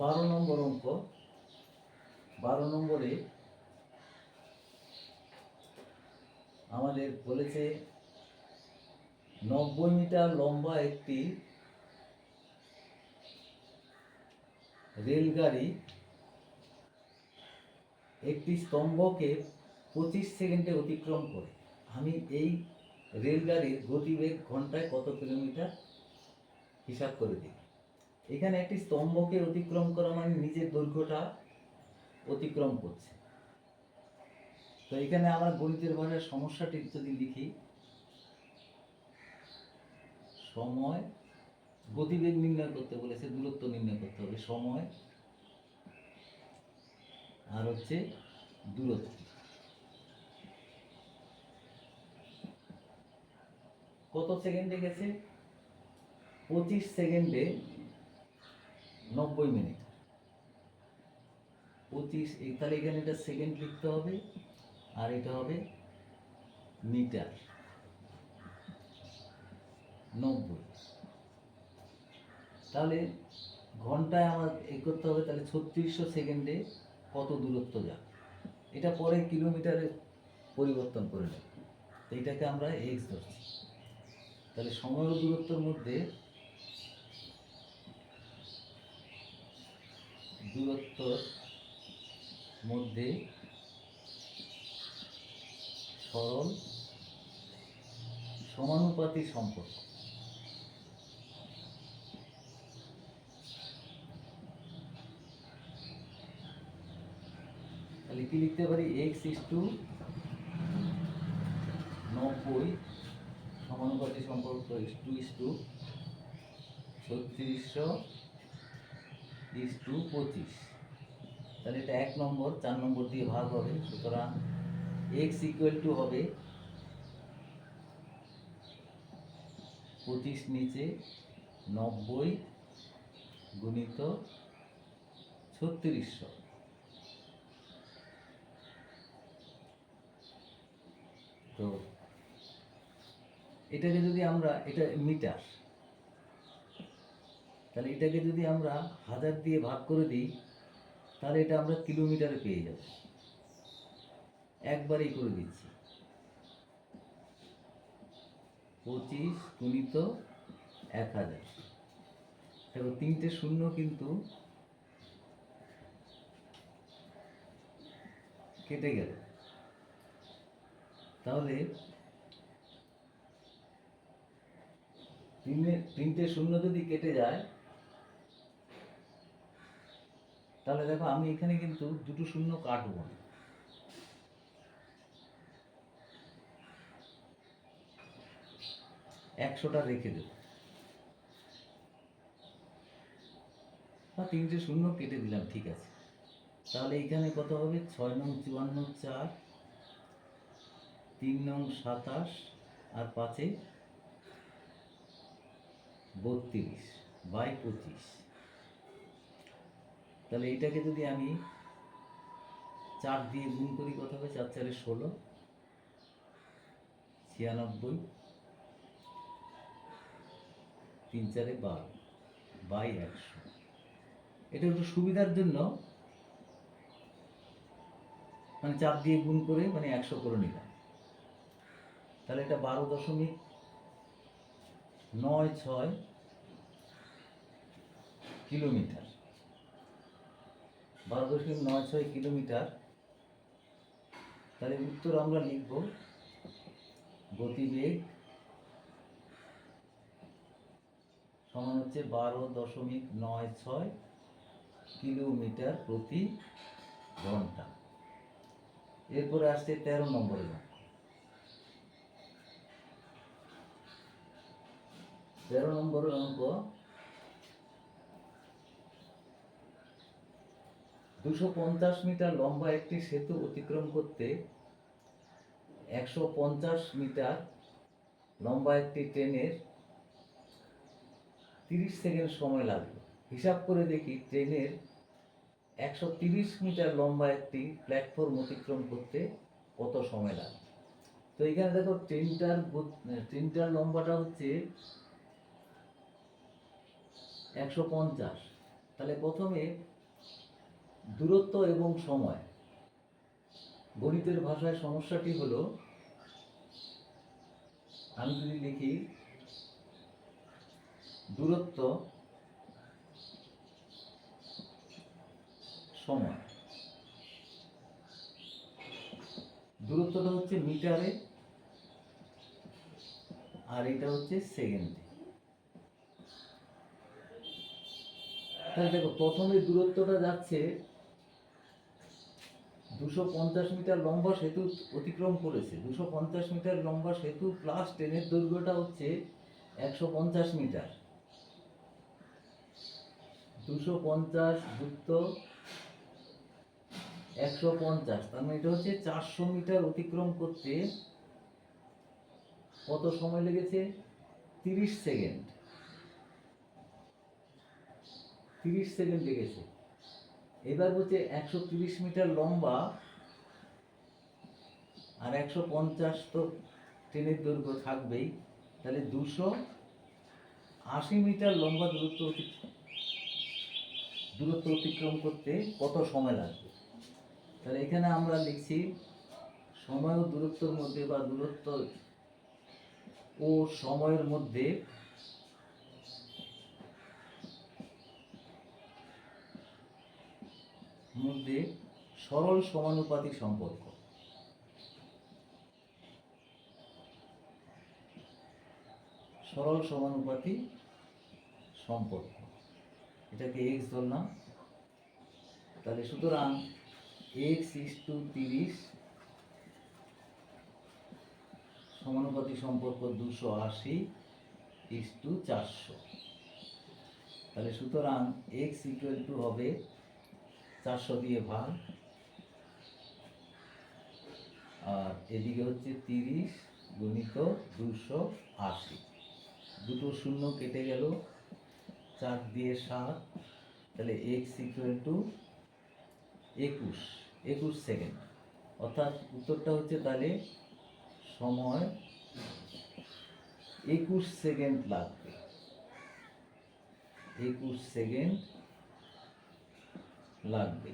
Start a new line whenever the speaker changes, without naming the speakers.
বারো নম্বর অঙ্ক। বারো নম্বরে আমাদের বলেছে, নব্বই মিটার লম্বা একটি রেলগাড়ি একটি স্তম্ভকে পঁচিশ সেকেন্ডে অতিক্রম করে। আমি এই রেলগাড়ির গতিবেগ ঘন্টায় কত কিলোমিটার? হিসাব করে দিই এখানে একটি স্তম্ভকে অতিক্রম করা মানে নিজের দৈর্ঘ্যটা অতিক্রম করছে। তো এখানে আমার গণিতের ভাষায় সমস্যাটি যদি লিখি, সময় গতিবেগ নির্ণয় করতে বলেছে, দূরত্ব নির্ণয় করতে হবে, সময় আর হচ্ছে দূরত্ব। কত সেকেন্ডে গেছে? পঁচিশ সেকেন্ডে নব্বই মিনিট। পঁচিশ তাহলে এখানে এটা সেকেন্ড লিখতে হবে, আর এটা হবে মিটার। নব্বই। তাহলে ঘন্টায় আমার এ করতে হবে, তাহলে ছত্রিশশো সেকেন্ডে কত দূরত্ব যাবে এটা পরে কিলোমিটারে পরিবর্তন করে নেব। তো এটাকে আমরা এক্স ধরছি। তাহলে সময় দূরত্বের মধ্যে দূরত্বর মধ্যে সরল সমানুপাতিক সম্পর্ক। তাহলে লিখতে পারি? এক্স ইস টু নব্বই সমানুপাতিক সম্পর্ক ইস টু ইস টু ছত্রিশশো ইস টু পঁচিশ। তাহলে এটা এক নম্বর, চার নম্বর দিয়ে ভাগ হবে। সুতরাং এক্স ইকুয়াল টু হবে পঁচিশ নিচে নব্বই গুণিত ছত্রিশশো। তো এটাকে যদি আমরা, এটা মিটার। তাহলে এটাকে যদি আমরা হাজার দিয়ে ভাগ করে দিই, তাহলে এটা আমরা কিলোমিটারে পেয়ে যাব। একবারেই করে দিচ্ছি। পঁচিশ গুণিত এক হাজার। দেখো, তিনটে শূন্য কিন্তু কেটে গেল। তাহলে তিনে তিনটে শূন্য যদি কেটে যায় তাহলে দেখো আমি এখানে কিন্তু দুটো শূন্য কাটবো না। একশোটা রেখে দেবো। বা তিনটে শূন্য কেটে দিলাম, ঠিক আছে। তাহলে এখানে কত হবে? ছয় নং, চুয়ান্ন চার, তিন নং, সাতাশ, আর পাঁচে বত্রিশ, বাই পঁচিশ। তাহলে এটাকে যদি আমি চার দিয়ে গুণ করি কত হবে? চার চারে ষোলো। ছিয়ানব্বই। তিন চারে বারো। বাই একশো। এটা একটু সুবিধার জন্য মানে চার দিয়ে গুণ করে মানে একশো করে নিলাম। তাহলে এটা বারো দশমিক নয় ছয় কিলোমিটার। বারো দশমিক নয় ছয় কিলোমিটার। তাহলে উত্তর আমরা লিখব গতিবেগ সমান হচ্ছে বারো দশমিক নয় ছয় কিলোমিটার প্রতি ঘণ্টা। এরপরে আসছে তেরো নম্বরের অঙ্ক তেরো নম্বরের অঙ্ক দুশো পঞ্চাশ মিটার লম্বা একটি সেতু অতিক্রম করতে একশো পঞ্চাশ মিটার লম্বা একটি ট্রেনের তিরিশ সেকেন্ড সময় লাগবে হিসাব করে দেখি ট্রেনের একশো তিরিশ মিটার লম্বা একটি প্ল্যাটফর্ম অতিক্রম করতে কত সময় লাগবে তো এখানে দেখো ট্রেনটার ট্রেনটার লম্বাটা হচ্ছে একশো পঞ্চাশ। তাহলে প্রথমে দূরত্ব এবং সময়। গণিতের ভাষায় সমস্যাটি হলো, আমি যদি লিখি, দূরত্ব, সময়। দূরত্বটা হচ্ছে মিটারে, আর এটা হচ্ছে সেকেন্ডে। তাহলে দেখো, প্রথমে দূরত্বটা যাচ্ছে দুশো পঞ্চাশ মিটার লম্বা সেতু অতিক্রম করেছে। দুশো পঞ্চাশ মিটার লম্বা সেতু প্লাস ট্রেনের দৈর্ঘ্যটা হচ্ছে একশো পঞ্চাশ মিটার। দুশো পঞ্চাশ যুক্ত একশো পঞ্চাশ, তার মানে এটা হচ্ছে চারশো মিটার অতিক্রম করতে কত সময় লেগেছে? তিরিশ সেকেন্ড। তিরিশ সেকেন্ড লেগেছে। এবার হচ্ছে একশো তিরিশ মিটার লম্বা আর একশো পঞ্চাশ তো ট্রেনের দৈর্ঘ্য থাকবেই, তাহলে দুশো আশি মিটার লম্বা দূরত্ব দূরত্ব অতিক্রম করতে কত সময় লাগবে? তাহলে এখানে আমরা লিখছি সময় ও দূরত্বের মধ্যে বা দূরত্ব ও সময়ের মধ্যে মধ্যে সরল সমানুপাতিক সম্পর্ক। সরল সমানুপাতি সম্পর্ক। এটাকে এক্স ধরলাম। তাহলে সুতরাং এক্স ইস টু তিরিশ সমানুপাতি সম্পর্ক দুশো আশি ইস টু চারশো। তাহলে সুতরাং এক্স ইকুয়াল টু হবে চারশো দিয়ে ভাগ। আর এদিকে হচ্ছে তিরিশ গুণিত দুশো আশি। দুটো শূন্য কেটে গেল, চার দিয়ে সাত। তাহলে এক্স ইকুয়াল টু একুশ একুশ সেকেন্ড অর্থাৎ উত্তরটা হচ্ছে তাহলে সময় একুশ সেকেন্ড লাগবে। একুশ সেকেন্ড লাগবে।